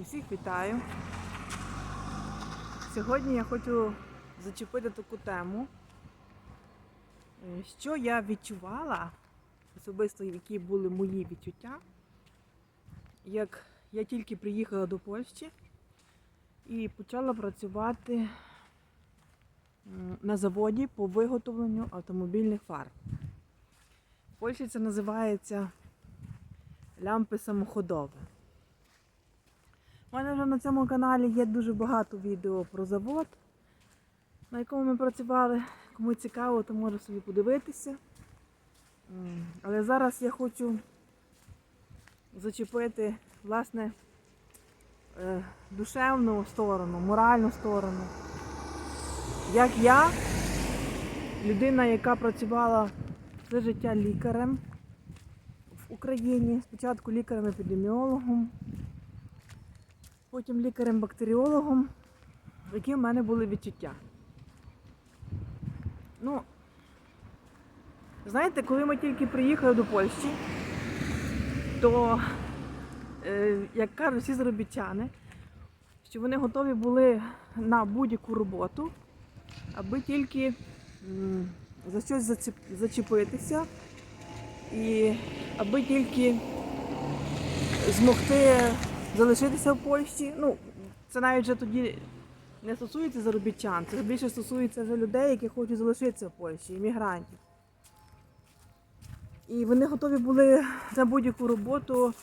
Усіх вітаю. Сьогодні я хочу зачепити таку тему, е, що я відчувала, особисто які були мої відчуття, як я тільки приїхала до Польщі і почала працювати на заводі по виготовленню автомобільних фар. В Польщі це називається лямпи самоходове. У мене вже на цьому каналі є дуже багато відео про завод, на якому ми працювали. Кому цікаво, то може собі подивитися. Але зараз я хочу зачепити власне е, душевну сторону, моральну сторону. Як я, людина, яка працювала все життя лікарем в Україні, спочатку лікарем-епідеміологом, потім лікарем-бактеріологом, які в мене були відчуття. Ну, знаєте, коли ми тільки приїхали до Польщі, то, е, як кажуть всі заробітчани, що вони готові були на будь-яку роботу, аби тільки за щось зачепитися і аби тільки змогти залишитися в Польщі. Ну, це навіть вже тоді не стосується заробітчан, це більше стосується вже людей, які хочуть залишитися в Польщі, іммігрантів. І вони готові були на будь-яку роботу,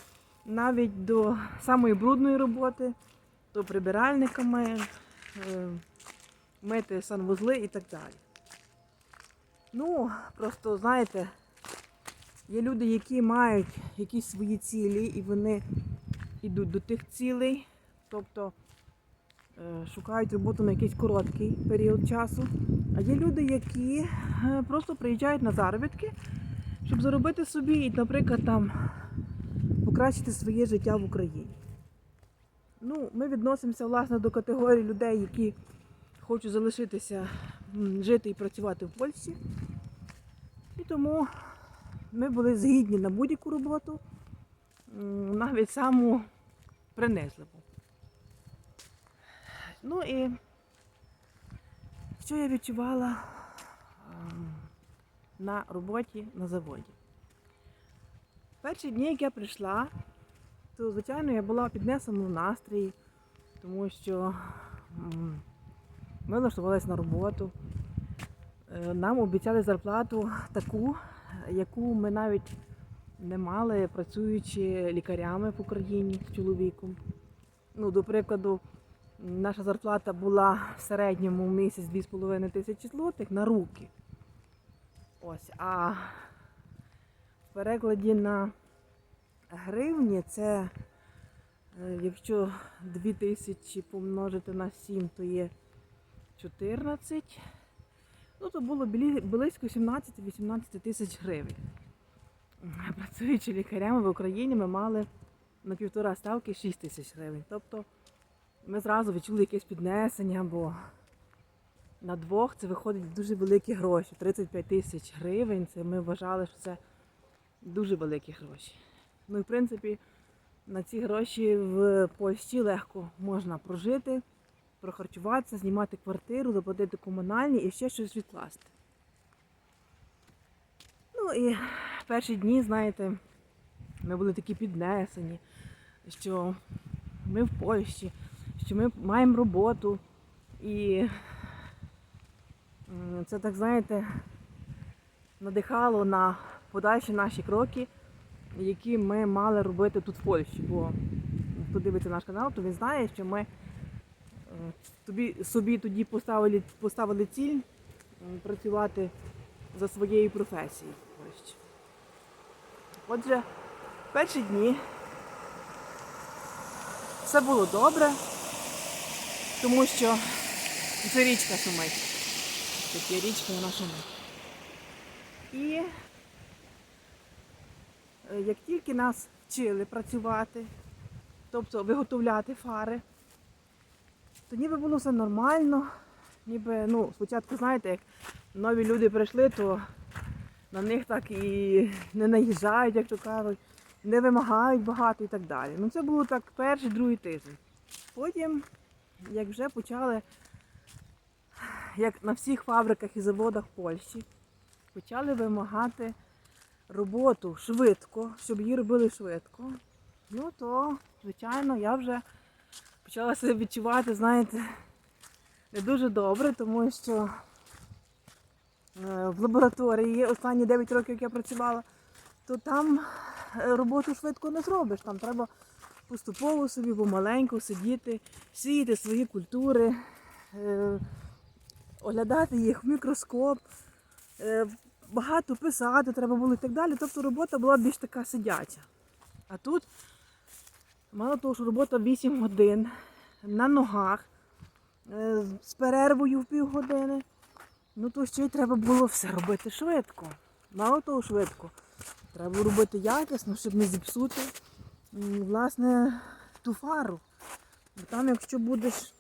навіть до самої брудної роботи, то прибиральниками, е, мити санвузли і так далі. Ну, просто знаєте, є люди, які мають якісь свої цілі, і вони йдуть до тих цілей, тобто е, шукають роботу на якийсь короткий період часу. А є люди, які е, просто приїжджають на заробітки, щоб заробити собі і, наприклад, там покращити своє життя в Україні. Ну, ми відносимося власне до категорії людей, які хочуть залишитися жити і працювати в Польщі. І тому ми були згідні на будь-яку роботу, навіть саму принизливу. Ну і що я відчувала ем, на роботі на заводі? Перші дні, як я прийшла, то, звичайно, я була піднесена в настрої, тому що ми влаштувалися на роботу. Е, Нам обіцяли зарплату таку, яку ми навіть не мали, працюючи лікарями в Україні з чоловіком. Ну, до прикладу, наша зарплата була в середньому в місяць 2,5 тисячі злотих на руки. Ось, а в перекладі на гривні це, е, якщо 2 тисячі помножити на 7, то є 14. Ну, то було близько 17-18 тисяч гривень. Працюючи лікарями в Україні, ми мали на півтора ставки 6 тисяч гривень. Тобто ми зразу відчули якесь піднесення, бо на двох це виходить дуже великі гроші. 35 тисяч гривень. Це ми вважали, що це дуже великі гроші. Ну і в принципі на ці гроші в Польщі легко можна прожити, прохарчуватися, знімати квартиру, заплатити комунальні і ще щось відкласти. Ну і перші дні, знаєте, ми були такі піднесені, що ми в Польщі, що ми маємо роботу. І це так, знаєте, надихало на подальші наші кроки, які ми мали робити тут в Польщі. Бо хто дивиться наш канал, то він знає, що ми е, тобі, собі тоді поставили, поставили ціль працювати за своєю професією. Отже, перші дні все було добре, тому що це річка шумить. Тут є вона шумить. І е, як тільки нас вчили працювати, тобто виготовляти фари, то ніби було все нормально. Ніби, ну, спочатку, знаєте, як нові люди прийшли, то на них так і не наїжджають, як то кажуть, не вимагають багато і так далі. Ну це було так перший, другий тиждень. Потім, як вже почали, як на всіх фабриках і заводах Польщі, почали вимагати роботу швидко, щоб її робили швидко, ну то, звичайно, я вже почала себе відчувати, знаєте, не дуже добре, тому що в лабораторії останні 9 років, як я працювала, то там е, роботу швидко не зробиш. Там треба поступово собі помаленьку сидіти, сіяти свої культури, е, оглядати їх в мікроскоп, е, багато писати треба було і так далі. Тобто робота була більш така сидяча. А тут, мало того, що робота 8 годин на ногах, е, з перервою в півгодини, ну то ще й треба було все робити швидко. Мало того швидко. Треба робити якісно, щоб не зіпсути власне ту фару. Бо там, якщо будеш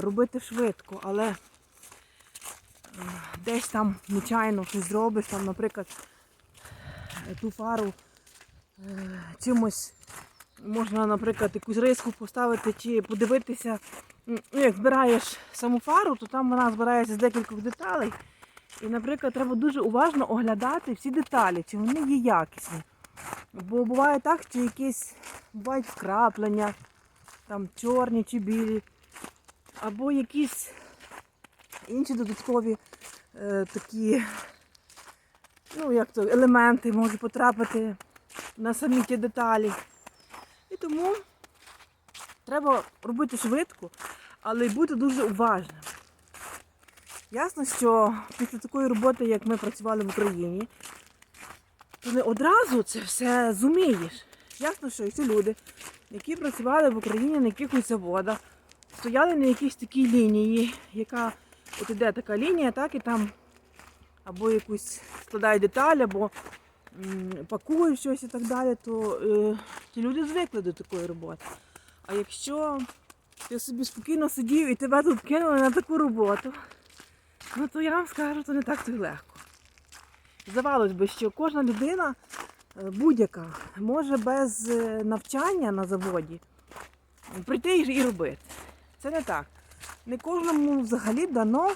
робити швидко, але десь там нечайно щось зробиш, там, наприклад, е, ту фару е, чимось можна, наприклад, якусь риску поставити чи подивитися. Ну, як збираєш саму фару, то там вона збирається з декількох деталей. І, наприклад, треба дуже уважно оглядати всі деталі, чи вони є якісні. Бо буває так, що якісь бувають вкраплення, там чорні чи білі, або якісь інші додаткові е, такі, ну як то, елементи можуть потрапити на самі ті деталі. І тому треба робити швидко, але й бути дуже уважним. Ясно, що після такої роботи, як ми працювали в Україні, то не одразу це все зумієш. Ясно, що ці люди, які працювали в Україні на якихось заводах, стояли на якійсь такій лінії, яка от іде така лінія, так і там або якусь складають деталь, або м, пакують щось і так далі, то е, ті люди звикли до такої роботи. А якщо ти собі спокійно сидів і тебе тут кинули на таку роботу, ну то я вам скажу, то не так то й легко. Здавалось би, що кожна людина е, будь-яка може без е, навчання на заводі прийти і робити. Це не так. Не кожному взагалі дано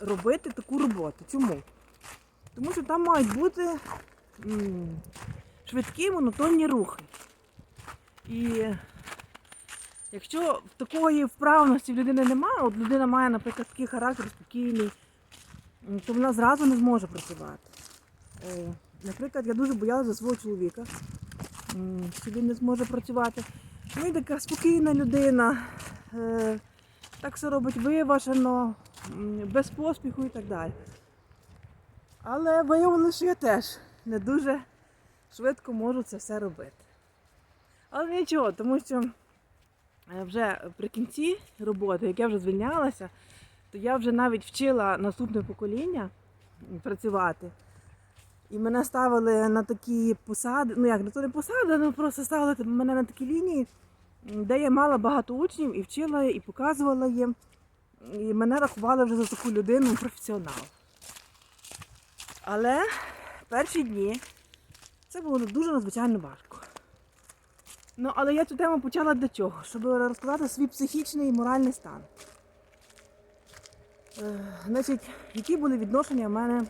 робити таку роботу. Чому? Тому що там мають бути швидкі монотонні рухи. І якщо такої вправності в людини немає, от людина має, наприклад, такий характер спокійний, то вона зразу не зможе працювати. Е, Наприклад, я дуже боялася за свого чоловіка, що він не зможе працювати. Він така спокійна людина, е, так все робить виважено, без поспіху і так далі. Але виявилося, що я теж не дуже швидко можу це все робити. Але нічого, тому що вже при кінці роботи, як я вже звільнялася, то я вже навіть вчила наступне покоління працювати. І мене ставили на такі посади, ну як, то не посади, ну просто ставили мене на такі лінії, де я мала багато учнів і вчила, і показувала їм. І мене рахували вже за таку людину професіонал. Але перші дні це було дуже надзвичайно важко. Ну, але я цю тему почала для чого? Щоб розказати свій психічний і моральний стан. Е, значить, які були відношення в мене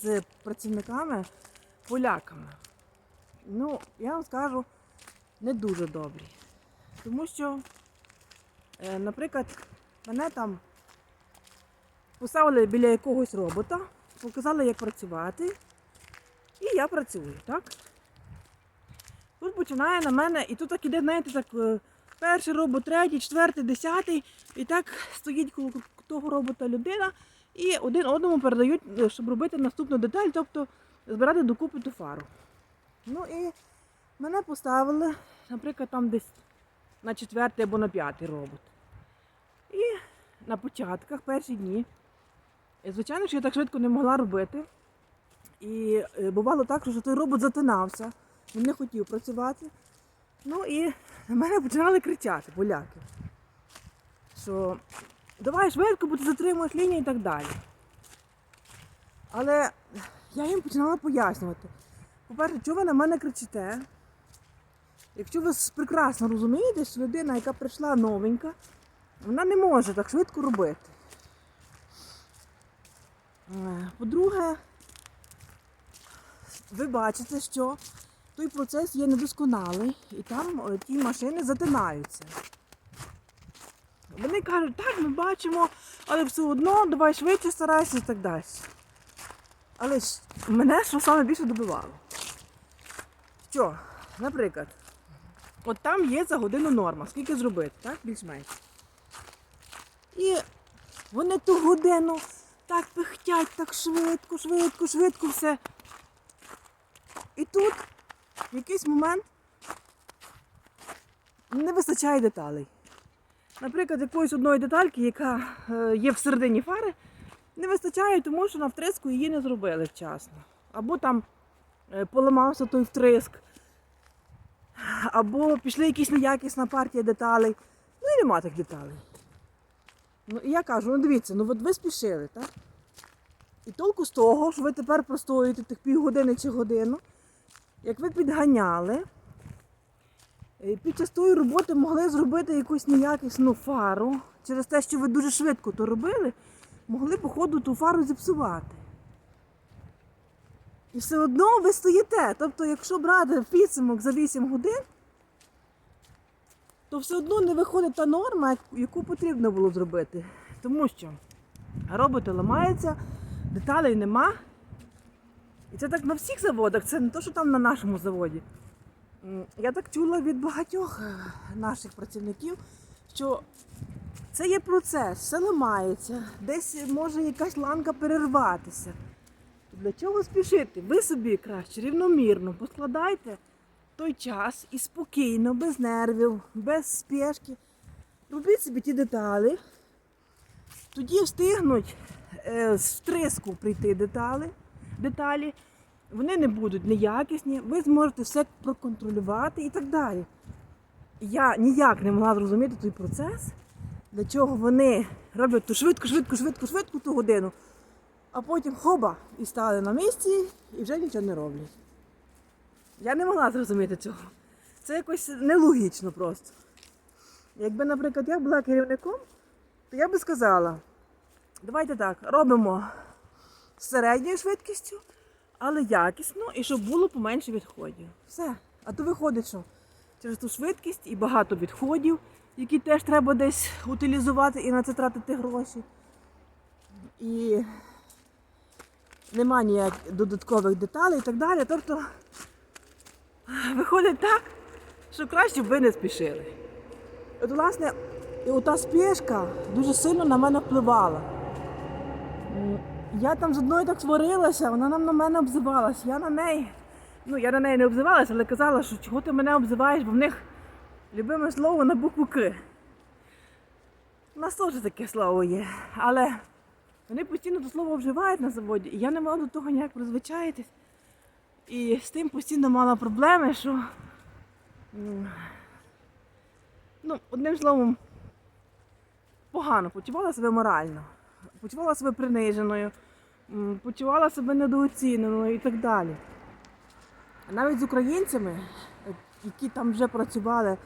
з працівниками поляками? Ну, я вам скажу, не дуже добрі. Тому що, е, наприклад, мене там поставили біля якогось робота, показали, як працювати, і я працюю, так? Тут починає на мене, і тут так іде, знаєте, так е, перший робот, третій, четвертий, десятий, і так стоїть коло того робота людина, і один одному передають, е, щоб робити наступну деталь, тобто збирати докупи ту фару. Ну і мене поставили, наприклад, там десь на четвертий або на п'ятий робот. І на початках, перші дні, звичайно, що я так швидко не могла робити. І е, бувало так, що той робот затинався, він не хотів працювати. Ну і на мене починали кричати поляки, що давай швидко, бо ти затримуєш лінію і так далі. Але я їм починала пояснювати. По-перше, чого ви на мене кричите? Якщо ви прекрасно розумієте, що людина, яка прийшла новенька, вона не може так швидко робити. Е, По-друге, ви бачите, що той процес є недосконалий, і там е, ті машини затинаються. Вони кажуть, так, ми бачимо, але все одно давай швидше старайся і так далі. Але мене що саме більше добивало? Що, наприклад, от там є за годину норма, скільки зробити, так, більш-менш. І вони ту годину так пихтять, так швидко, швидко, швидко все. І тут в якийсь момент не вистачає деталей. Наприклад, якоїсь одної детальки, яка е, є всередині фари, не вистачає, тому що на втриску її не зробили вчасно. Або там е, поламався той втриск, або пішли якісь неякісна партія деталей. Ну і нема тих деталей. Ну і я кажу, ну дивіться, ну от ви спішили, так? І толку з того, що ви тепер простоюєте тих півгодини чи годину, як ви підганяли, е, під час тої роботи могли зробити якусь неякісну фару. Через те, що ви дуже швидко то робили, могли по ходу ту фару зіпсувати. І все одно ви стоїте. Тобто, якщо брати підсумок за 8 годин, то все одно не виходить та норма, яку потрібно було зробити. Тому що роботи ламаються, деталей нема. І це так на всіх заводах, це не то, що там на нашому заводі. Я так чула від багатьох е, наших працівників, що це є процес, все ламається, десь може якась ланка перерватися. Для чого спішити? Ви собі краще рівномірно поскладайте той час і спокійно, без нервів, без спешки. Робіть собі ті деталі. Тоді встигнуть е, з втриску прийти деталі, деталі. Вони не будуть неякісні, ви зможете все проконтролювати і так далі. Я ніяк не могла зрозуміти той процес, для чого вони роблять ту швидко, швидко, швидко, швидко ту годину, а потім хоба і стали на місці і вже нічого не роблять. Я не могла зрозуміти цього. Це якось нелогічно просто. Якби, наприклад, я була керівником, то я би сказала, давайте так, робимо середньою швидкістю, але якісно і щоб було поменше відходів. Все. А то виходить, що через ту швидкість і багато відходів, які теж треба десь утилізувати і на це тратити гроші. І нема ніяких додаткових деталей і так далі. Тобто виходить так, що краще б ви не спішили. От, власне, і ота спешка дуже сильно на мене впливала. Я там з одною так сварилася, вона нам на мене обзивалась. Я на неї, ну я на неї не обзивалася, але казала, що чого ти мене обзиваєш, бо в них любиме слово на букву К. У нас теж таке слово є. Але вони постійно до слова вживають на заводі, і я не могла до того ніяк призвичаїтись. І з тим постійно мала проблеми, що. Ну, одним словом, погано почувала себе морально, почувала себе приниженою, почувала себе недооціненою і так далі. Навіть з українцями, які там вже працювали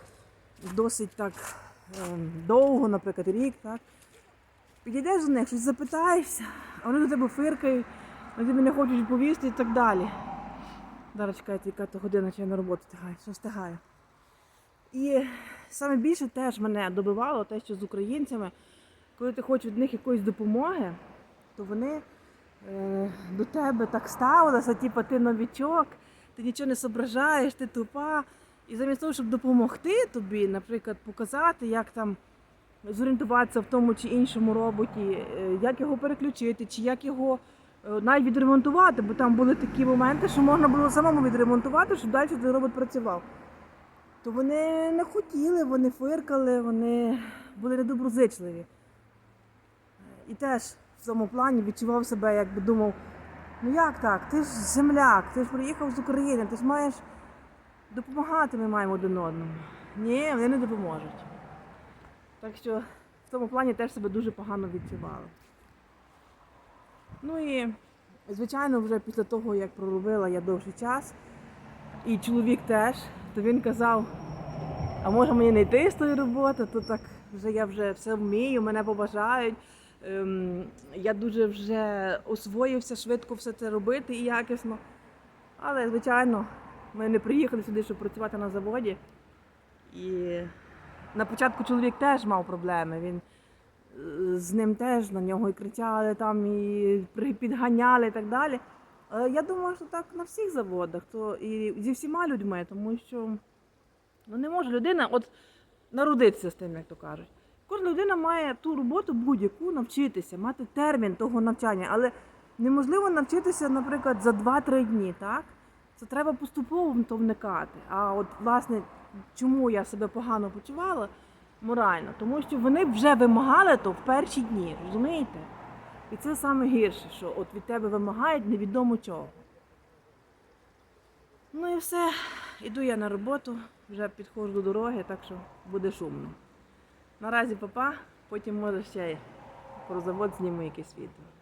досить так ем, довго, наприклад, рік, так, підійдеш до них, щось запитаєшся, а вони до тебе фиркають, вони тобі не хочуть відповісти і так далі. Зараз чекайте, яка то година, чи я на роботу встигаю, що встигаю. І саме більше теж мене добивало те, що з українцями, коли ти хочеш від них якоїсь допомоги, то вони е, до тебе так ставилися, типу ти новічок, ти нічого не зображаєш, ти тупа. І замість того, щоб допомогти тобі, наприклад, показати, як там зорієнтуватися в тому чи іншому роботі, е, як його переключити, чи як його е, навіть відремонтувати, бо там були такі моменти, що можна було самому відремонтувати, щоб далі той робот працював. То вони не хотіли, вони фиркали, вони були недоброзичливі. І теж в цьому плані відчував себе, якби думав, ну як так, ти ж земляк, ти ж приїхав з України, ти ж маєш допомагати ми маємо один одному. Ні, вони не допоможуть. Так що в цьому плані теж себе дуже погано відчувала. Ну і, звичайно, вже після того, як проробила я довший час, і чоловік теж, то він казав, а може мені не йти з тої роботи, то так вже я вже все вмію, мене побажають. Ем, я дуже вже освоївся швидко все це робити і якісно. Але, звичайно, ми не приїхали сюди, щоб працювати на заводі. І на початку чоловік теж мав проблеми. Він е, з ним теж на нього і кричали там, і підганяли і так далі. Але я думаю, що так на всіх заводах, то і зі всіма людьми, тому що ну, не може людина от народитися з тим, як то кажуть. Кожна людина має ту роботу будь-яку навчитися, мати термін того навчання, але неможливо навчитися, наприклад, за 2-3 дні, так? Це треба поступово то вникати. А от, власне, чому я себе погано почувала морально? Тому що вони вже вимагали то в перші дні, розумієте? І це саме гірше, що от від тебе вимагають невідомо чого. Ну і все, іду я на роботу, вже підходжу до дороги, так що буде шумно. Наразі папа, потім може ще про завод зніму якесь відео.